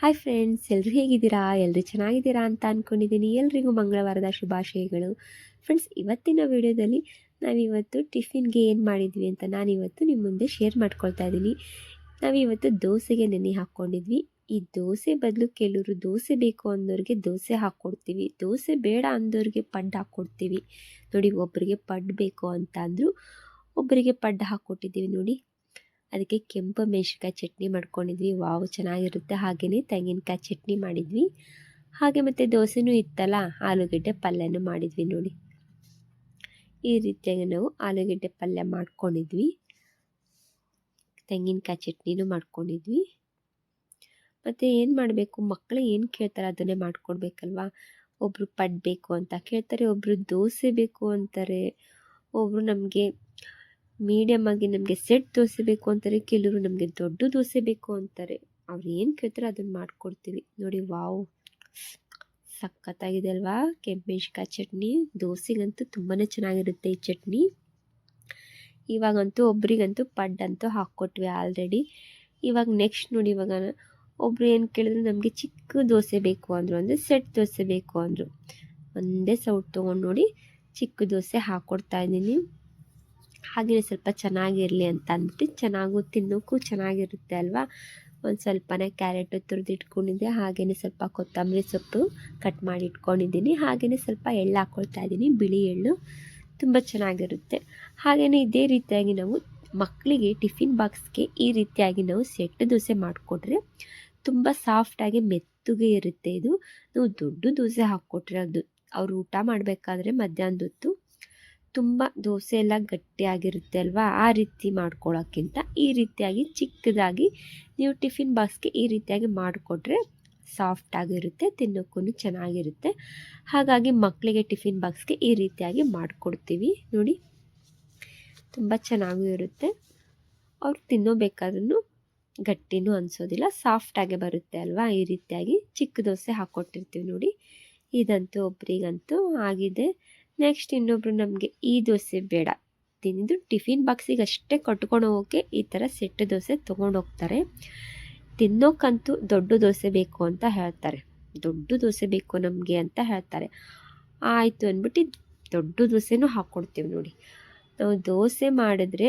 Hi friends ಎಲ್ಲರೂ ಹೇಗಿದ್ದೀರಾ? ಎಲ್ಲರೂ ಚೆನ್ನಾಗಿದ್ದೀರಾ ಅಂತ ಅಂದ್ಕೊಂಡಿದ್ದೀನಿ ಎಲ್ರಿಗೂ ಮಂಗಳವಾರದ ಶುಭಾಶಯಗಳು. ಫ್ರೆಂಡ್ಸ್ ಇವತ್ತಿನ ವಿಡಿಯೋದಲ್ಲಿ ನಾವಿವತ್ತು ಟಿಫಿನ್ಗೆ ಏನು ಮಾಡಿದ್ವಿ ಅಂತ ನಾನಿವತ್ತು ನಿಮ್ಮ ಮುಂದೆ ಶೇರ್ ಮಾಡ್ಕೊಳ್ತಾ ಇದ್ದೀನಿ. ನಾವಿವತ್ತು ದೋಸೆಗೆ ನೆನೆ ಹಾಕ್ಕೊಂಡಿದ್ವಿ. ಈ ದೋಸೆ ಬದಲು ಕೆಲವರು ದೋಸೆ ಬೇಕು ಅಂದೋರಿಗೆ ದೋಸೆ ಹಾಕ್ಕೊಡ್ತೀವಿ. ದೋಸೆ ಬೇಡ ಅಂದೋರಿಗೆ ಪಡ್ಡ ಹಾಕ್ಕೊಡ್ತೀವಿ. ನೋಡಿ ಒಬ್ಬರಿಗೆ ಪಡ್ಡು ಬೇಕು ಅಂತ ಅಂದರು ಒಬ್ಬರಿಗೆ ಪಡ್ಡು ಹಾಕ್ಕೊಟ್ಟಿದ್ದೀವಿ. ನೋಡಿ ಅದಕ್ಕೆ ಕೆಂಪು ಮೆಣಸಿನ್ಕಾಯಿ ಚಟ್ನಿ ಮಾಡ್ಕೊಂಡಿದ್ವಿ. ವಾವ್, ಚೆನ್ನಾಗಿರುತ್ತೆ. ಹಾಗೆಯೇ ತೆಂಗಿನಕಾಯಿ ಚಟ್ನಿ ಮಾಡಿದ್ವಿ. ಹಾಗೆ ಮತ್ತು ದೋಸೆನೂ ಇತ್ತಲ್ಲ, ಆಲೂಗಡ್ಡೆ ಪಲ್ಯನೂ ಮಾಡಿದ್ವಿ ನೋಡಿ. ಈ ರೀತಿಯಾಗಿ ನಾವು ಆಲೂಗಡ್ಡೆ ಪಲ್ಯ ಮಾಡ್ಕೊಂಡಿದ್ವಿ. ತೆಂಗಿನಕಾಯಿ ಚಟ್ನಿನೂ ಮಾಡ್ಕೊಂಡಿದ್ವಿ. ಮತ್ತು ಏನು ಮಾಡಬೇಕು? ಮಕ್ಕಳು ಏನು ಕೇಳ್ತಾರೆ ಅದನ್ನೇ ಮಾಡ್ಕೊಡ್ಬೇಕಲ್ವಾ? ಒಬ್ಬರು ಪಡ್ ಬೇಕು ಅಂತ. ಕೇಳ್ತಾರೆ ಒಬ್ಬರು ದೋಸೆ ಬೇಕು ಅಂತಾರೆ. ಒಬ್ಬರು ನಮಗೆ ಮೀಡಿಯಮ್ ಆಗಿ ನಮಗೆ ಸೆಟ್ ದೋಸೆ ಬೇಕು ಅಂತಾರೆ, ಕೆಲವರು ನಮಗೆ ದೊಡ್ಡ ದೋಸೆ ಬೇಕು ಅಂತಾರೆ. ಅವ್ರು ಏನು ಕೇಳ್ತಾರೆ ಅದನ್ನು ಮಾಡಿಕೊಡ್ತೀವಿ. ನೋಡಿ, ವಾವ್. ಸಖತ್ತಾಗಿದೆ ಅಲ್ವಾ? ಕೆಂಪೇಶ್ಕಾಯಿ ಚಟ್ನಿ. ದೋಸೆಗಂತೂ ತುಂಬಾ ಚೆನ್ನಾಗಿರುತ್ತೆ ಈ ಚಟ್ನಿ. ಇವಾಗಂತೂ ಒಬ್ರಿಗಂತೂ ಪಡ್ಡಂತೂ ಹಾಕ್ಕೊಟ್ವಿ ಆಲ್ರೆಡಿ ಇವಾಗ ನೆಕ್ಸ್ಟ್ ನೋಡಿ, ಇವಾಗ ಒಬ್ರು ಏನು ಕೇಳಿದ್ರು ನಮಗೆ ಚಿಕ್ಕ ದೋಸೆ ಬೇಕು ಅಂದರು, ಅಂದರೆ ಸೆಟ್ ದೋಸೆ ಬೇಕು ಅಂದರು. ಒಂದೇ ಸೌಟ್ ತೊಗೊಂಡು ನೋಡಿ ಚಿಕ್ಕ ದೋಸೆ ಹಾಕ್ಕೊಡ್ತಾ ಇದ್ದೀನಿ. ಹಾಗೆಯೇ ಸ್ವಲ್ಪ ಚೆನ್ನಾಗಿರಲಿ ಅಂತ ಅಂದ್ಬಿಟ್ಟು ಚೆನ್ನಾಗೂ ತಿನ್ನೋಕ್ಕೂ ಚೆನ್ನಾಗಿರುತ್ತೆ ಅಲ್ವಾ? ಒಂದು ಸ್ವಲ್ಪನೇ ಕ್ಯಾರೆಟು ತುರಿದಿಟ್ಕೊಂಡಿದ್ದೆ ಹಾಗೆಯೇ ಸ್ವಲ್ಪ ಕೊತ್ತಂಬರಿ ಸೊಪ್ಪು ಕಟ್ ಮಾಡಿ ಇಟ್ಕೊಂಡಿದ್ದೀನಿ ಹಾಗೆಯೇ ಸ್ವಲ್ಪ ಎಳ್ಳು ಹಾಕ್ಕೊಳ್ತಾ ಇದ್ದೀನಿ, ಬಿಳಿ ಎಳ್ಳು ತುಂಬ ಚೆನ್ನಾಗಿರುತ್ತೆ. ಹಾಗೆಯೇ ಇದೇ ರೀತಿಯಾಗಿ ನಾವು ಮಕ್ಕಳಿಗೆ ಟಿಫಿನ್ ಬಾಕ್ಸ್ಗೆ ಈ ರೀತಿಯಾಗಿ ನಾವು ಸೆಟ್ ದೋಸೆ ಮಾಡಿಕೊಟ್ರೆ ತುಂಬ ಸಾಫ್ಟಾಗಿ ಮೆತ್ತಗೆ ಇರುತ್ತೆ ಇದು. ನಾವು ದೊಡ್ಡ ದೋಸೆ ಹಾಕ್ಕೊಟ್ರೆ ಅದು. ಅವರು ಊಟ ಮಾಡಬೇಕಾದ್ರೆ ಮಧ್ಯಾಹ್ನದೊತ್ತು ತುಂಬ ದೋಸೆ ಎಲ್ಲ ಗಟ್ಟಿಯಾಗಿರುತ್ತೆ ಅಲ್ವಾ? ಆ ರೀತಿ ಮಾಡ್ಕೊಳ್ಳೋಕ್ಕಿಂತ ಈ ರೀತಿಯಾಗಿ ಚಿಕ್ಕದಾಗಿ ನೀವು ಟಿಫಿನ್ ಬಾಕ್ಸ್ಗೆ ಈ ರೀತಿಯಾಗಿ ಮಾಡಿಕೊಟ್ರೆ ಸಾಫ್ಟಾಗಿರುತ್ತೆ ತಿನ್ನೋಕ್ಕೂ ಚೆನ್ನಾಗಿರುತ್ತೆ. ಹಾಗಾಗಿ ಮಕ್ಕಳಿಗೆ ಟಿಫಿನ್ ಬಾಕ್ಸ್ಗೆ ಈ ರೀತಿಯಾಗಿ ಮಾಡಿಕೊಡ್ತೀವಿ. ನೋಡಿ, ತುಂಬ ಚೆನ್ನಾಗೂ ಇರುತ್ತೆ. ಅವ್ರು ತಿನ್ನೋಬೇಕಾದ್ರೂ ಗಟ್ಟಿನೂ ಅನಿಸೋದಿಲ್ಲ ಸಾಫ್ಟಾಗೆ ಬರುತ್ತೆ ಅಲ್ವಾ? ಈ ರೀತಿಯಾಗಿ ಚಿಕ್ಕ ದೋಸೆ ಹಾಕ್ಕೊಟ್ಟಿರ್ತೀವಿ ನೋಡಿ. ಇದಂತೂ ಒಬ್ರಿಗಂತೂ ಆಗಿದೆ. ನೆಕ್ಸ್ಟ್ ಇನ್ನೊಬ್ರು ನಮಗೆ ಈ ದೋಸೆ ಬೇಡ. ತಿಂದು ಟಿಫಿನ್ ಬಾಕ್ಸಿಗೆ ಅಷ್ಟೇ ಕಟ್ಕೊಂಡು ಹೋಗೋಕ್ಕೆ ಈ ಥರ ಸೆಟ್ ದೋಸೆ ತೊಗೊಂಡೋಗ್ತಾರೆ ತಿನ್ನೋಕ್ಕಂತೂ ದೊಡ್ಡ ದೋಸೆ ಬೇಕು ಅಂತ ಹೇಳ್ತಾರೆ. ದೊಡ್ಡ ದೋಸೆ ಬೇಕು ನಮಗೆ ಅಂತ ಹೇಳ್ತಾರೆ. ಆಯಿತು ಅಂದ್ಬಿಟ್ಟು ದೊಡ್ಡ ದೋಸೆನೂ ಹಾಕ್ಕೊಡ್ತೀವಿ ನೋಡಿ. ನಾವು ದೋಸೆ ಮಾಡಿದ್ರೆ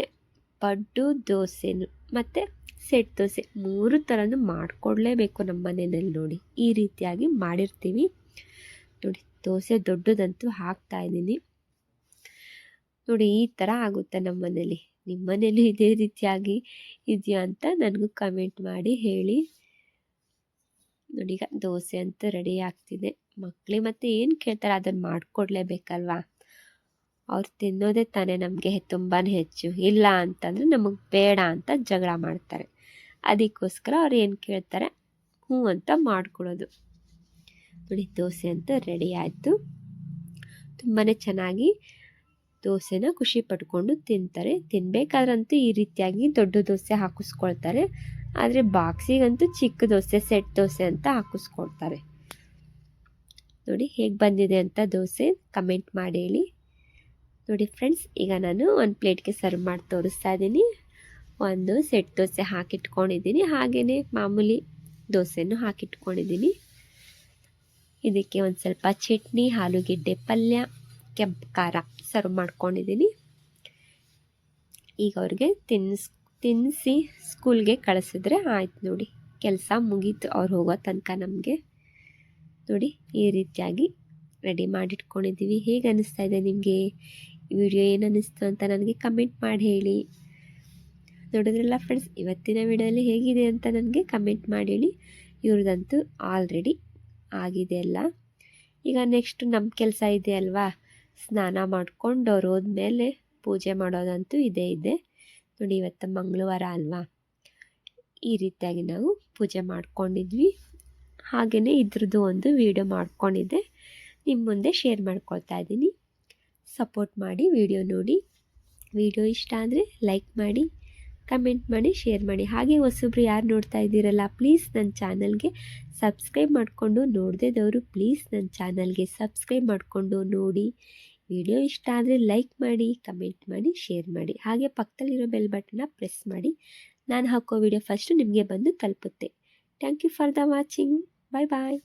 ಪಡ್ಡು ದೋಸೆನು ಮತ್ತು ಸೆಟ್ ದೋಸೆ ಮೂರು ಥರನೂ ಮಾಡಿಕೊಡ್ಲೇಬೇಕು ನಮ್ಮ ಮನೆಯಲ್ಲಿ ನೋಡಿ. ಈ ರೀತಿಯಾಗಿ ಮಾಡಿರ್ತೀವಿ. ನೋಡಿ ದೋಸೆ ದೊಡ್ಡದಂತೂ ಹಾಕ್ತಾ ಇದ್ದೀನಿ. ನೋಡಿ, ಈ ಥರ ಆಗುತ್ತೆ ನಮ್ಮ ಮನೇಲಿ ನಿಮ್ಮ ಮನೇಲಿ ಇದೇ ರೀತಿಯಾಗಿ ಇದೆಯಾ ಅಂತ ನನಗೂ ಕಮೆಂಟ್ ಮಾಡಿ ಹೇಳಿ. ನೋಡಿ ದೋಸೆ ಅಂತೂ ರೆಡಿ ಆಗ್ತಿದೆ. ಮಕ್ಕಳಿಗೆ ಮತ್ತೆ ಏನು ಕೇಳ್ತಾರೆ ಅದನ್ನು ಮಾಡಿಕೊಡ್ಲೇಬೇಕಲ್ವಾ? ಅವ್ರು ತಿನ್ನೋದೇ ತಾನೇ ನಮಗೆ ತುಂಬಾ ಹೆಚ್ಚು. ಇಲ್ಲ ಅಂತಂದರೆ ನಮಗೆ ಬೇಡ ಅಂತ ಜಗಳ ಮಾಡ್ತಾರೆ. ಅದಕ್ಕೋಸ್ಕರ ಅವ್ರು ಏನು ಕೇಳ್ತಾರೆ? ಹ್ಞೂ ಅಂತ ಮಾಡಿಕೊಡೋದು ನೋಡಿ ದೋಸೆ ಅಂತ ರೆಡಿ ಆಯಿತು. ತುಂಬಾ ಚೆನ್ನಾಗಿ ದೋಸೆನ ಖುಷಿ ಪಟ್ಕೊಂಡು ತಿಂತಾರೆ. ತಿನ್ನಬೇಕಾದ್ರಂತೂ ಈ ರೀತಿಯಾಗಿ ದೊಡ್ಡ ದೋಸೆ ಹಾಕಿಸ್ಕೊಳ್ತಾರೆ. ಆದರೆ ಬಾಕ್ಸಿಗಂತೂ ಚಿಕ್ಕ ದೋಸೆ, ಸೆಟ್ ದೋಸೆ ಅಂತ ಹಾಕಿಸ್ಕೊಳ್ತಾರೆ. ನೋಡಿ ಹೇಗೆ ಬಂದಿದೆ ಅಂತ ದೋಸೆ ಕಮೆಂಟ್ ಮಾಡಿ ಹೇಳಿ ನೋಡಿ ಫ್ರೆಂಡ್ಸ್ ಈಗ ನಾನು ಒಂದು ಪ್ಲೇಟ್ಗೆ ಸರ್ವ್ ಮಾಡಿ ತೋರಿಸ್ತಾ ಇದ್ದೀನಿ. ಒಂದು ಸೆಟ್ ದೋಸೆ ಹಾಕಿಟ್ಕೊಂಡಿದ್ದೀನಿ. ಹಾಗೆಯೇ ಮಾಮೂಲಿ ದೋಸೆನೂ ಹಾಕಿಟ್ಕೊಂಡಿದ್ದೀನಿ. ಇದಕ್ಕೆ ಒಂದು ಸ್ವಲ್ಪ ಚಟ್ನಿ, ಆಲೂಗೆಡ್ಡೆ, ಪಲ್ಯ, ಕೆಂಪು ಖಾರ ಸರ್ವ್ ಮಾಡ್ಕೊಂಡಿದ್ದೀನಿ ಈಗ ಅವ್ರಿಗೆ ತಿನ್ನಿಸ್ ತಿನ್ನಿಸಿ ಸ್ಕೂಲ್ಗೆ ಕಳಿಸಿದ್ರೆ ಆಯ್ತು ನೋಡಿ. ಕೆಲಸ ಮುಗೀತು, ಅವ್ರು ಹೋಗೋ ತನಕ ನಮಗೆ. ನೋಡಿ, ಈ ರೀತಿಯಾಗಿ ರೆಡಿ ಮಾಡಿಟ್ಕೊಂಡಿದ್ದೀವಿ ಹೇಗೆ ಅನ್ನಿಸ್ತಾ ಇದೆ ನಿಮಗೆ? ವಿಡಿಯೋ ಏನು ಅನ್ನಿಸ್ತು ಅಂತ ನನಗೆ ಕಮೆಂಟ್ ಮಾಡಿ ಹೇಳಿ. ನೋಡಿದ್ರಲ್ಲ ಫ್ರೆಂಡ್ಸ್ ಇವತ್ತಿನ ವಿಡಿಯೋಲಿ ಹೇಗಿದೆ ಅಂತ ನನಗೆ ಕಮೆಂಟ್ ಮಾಡಿ ಹೇಳಿ. ಇವ್ರದ್ದಂತೂ ಆಲ್ರೆಡಿ ಆಗಿದೆ ಅಲ್ಲ? ಈಗ ನೆಕ್ಸ್ಟ್ ನಮ್ಮ ಕೆಲಸ ಇದೆ ಅಲ್ವಾ? ಸ್ನಾನ ಮಾಡ್ಕೊಂಡು ಅವ್ರು ಹೋದ್ಮೇಲೆ ಪೂಜೆ ಮಾಡೋದಂತೂ ಇದೇ ಇದೆ. ನೋಡಿ, ಇವತ್ತು ಮಂಗಳವಾರ ಅಲ್ವಾ? ಈ ರೀತಿಯಾಗಿ ನಾವು ಪೂಜೆ ಮಾಡ್ಕೊಂಡಿದ್ವಿ. ಹಾಗೆಯೇ ಇದ್ರದ್ದು ಒಂದು ವಿಡಿಯೋ ಮಾಡ್ಕೊಂಡಿದ್ದೆ. ನಿಮ್ಮ ಮುಂದೆ ಶೇರ್ ಮಾಡ್ಕೊಳ್ತಾ ಇದ್ದೀನಿ. ಸಪೋರ್ಟ್ ಮಾಡಿ ವಿಡಿಯೋ ನೋಡಿ. ವಿಡಿಯೋ ಇಷ್ಟ ಅಂದರೆ ಲೈಕ್ ಮಾಡಿ. ಕಮೆಂಟ್ ಮಾಡಿ, ಶೇರ್ ಮಾಡಿ. ಹಾಗೆ ಹೊಸಬ್ರು ಯಾರು ನೋಡ್ತಾ ಇದ್ದೀರಲ್ಲ ಪ್ಲೀಸ್ ನನ್ನ ಚಾನಲ್ಗೆ ಸಬ್ಸ್ಕ್ರೈಬ್ ಮಾಡಿಕೊಂಡು ನೋಡದೇದವರು ಪ್ಲೀಸ್ ನನ್ನ ಚಾನಲ್ಗೆ ಸಬ್ಸ್ಕ್ರೈಬ್ ಮಾಡಿಕೊಂಡು ನೋಡಿ. ವಿಡಿಯೋ ಇಷ್ಟ ಆದರೆ ಲೈಕ್ ಮಾಡಿ, ಕಮೆಂಟ್ ಮಾಡಿ, ಶೇರ್ ಮಾಡಿ. ಹಾಗೆ ಪಕ್ಕದಲ್ಲಿರೋ ಬೆಲ್ ಬಟನ್ನ ಪ್ರೆಸ್ ಮಾಡಿ. ನಾನು ಹಾಕೋ ವಿಡಿಯೋ ಫಸ್ಟು ನಿಮಗೆ ಬಂದು ತಲುಪುತ್ತೆ. Thank you for the watching bye bye